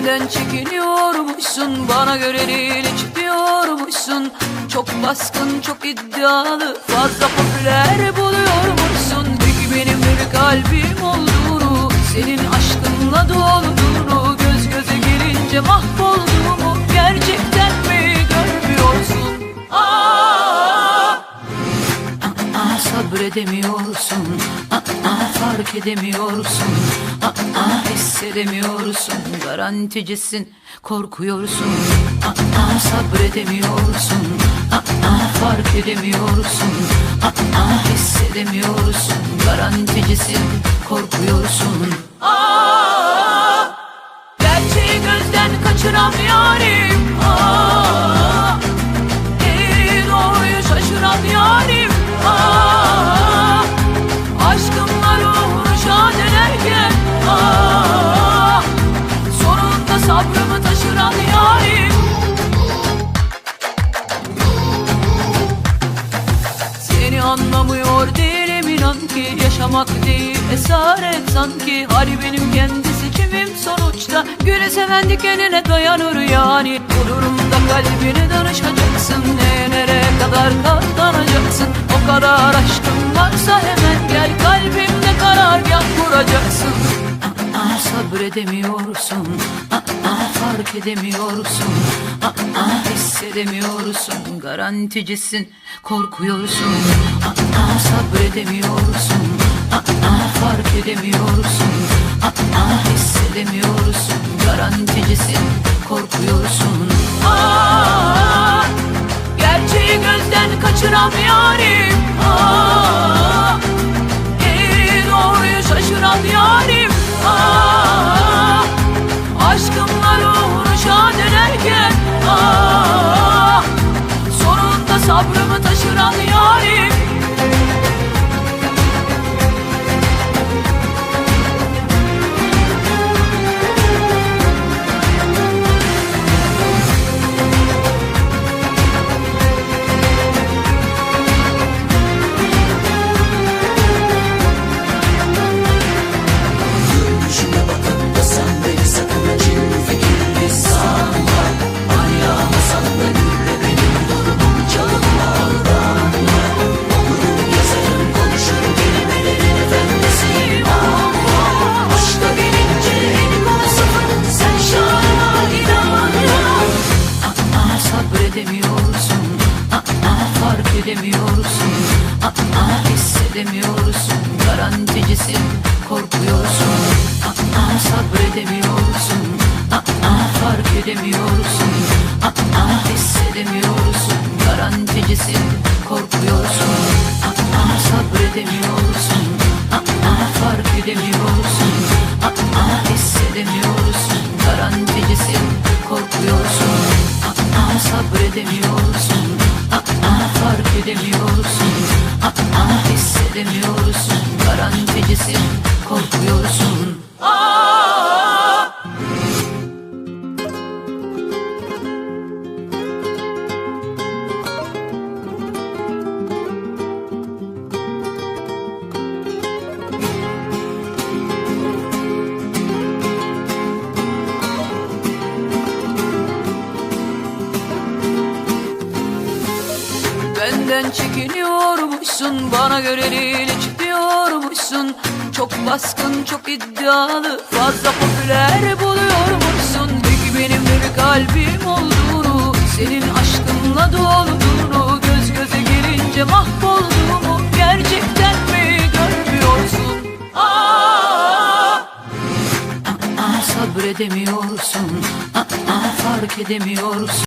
Benden çekiniyormuşsun Bana göre değil hiç diyormuşsun Çok baskın çok iddialı Fazla popüler buluyormuşsun Peki benim bir kalbim olduğunu Senin aşkınla dolduğunu Göz göze gelince mahvolduğumu Gerçekten mi görmüyorsun? Aa! Aa, sabredemiyorsun Aa, fark edemiyorsun. Aa, hissedemiyorsun. Garanticisin korkuyorsun. Aa, sabredemiyorsun. Aa, fark edemiyorsun. Aa, hissedemiyorsun. Garanticisin korkuyorsun. Aa, gerçeği gözden kaçıran yarim. Aa, anlamıyor değilim inan ki Yaşamak değil esaret sanki. Hali benim kendi seçimim sonuçta? Güle seven dikenine dayanır yani. Bu durumda kalbini danışacaksın Neye nereye kadar katlanacaksın O kadar aşkın varsa hemen gel Kalbimde karargah kuracaksın. Aa, sabredemiyorsun. Aa, fark edemiyorsun. Aa, hissedemiyorsun. Garanticisin korkuyorsun Aa, sabredemiyorsun. Aa, fark edemiyorsun. Aa, hissedemiyorsun. Garanticisin korkuyorsun. Aa, gerçeği gözden kaçıran yarim. Aa, Eğri doğruyu şaşıran yarim Fark edemiyorsun. Aa, hissedemiyorsun. Garanticisin korkuyorsun. Aa, sabredemiyorsun. Aa, fark edemiyorsun. Aa, hissedemiyorsun. Garanticisin korkuyorsun. Aa, sabredemiyorsun. Aa, fark edemiyorsun. Aa, hissedemiyorsun. Garanticisin korkuyorsun. Aa, sabredemiyorsun. Aa, edemiyorsun Aa, hissedemiyorsun. Garanticisin korkuyorsun Benden çekiniyormuşsun Bana göre değil hiç diyormuşsun Çok baskın çok iddialı Fazla popüler buluyormuşsun Peki benim de bir kalbim olduğunu Senin aşkınla dolduğunu Göz göze gelince mahvolduğumu Gerçekten mi görmüyorsun? Aa! Aa, sabredemiyorsun Aa, fark edemiyorsun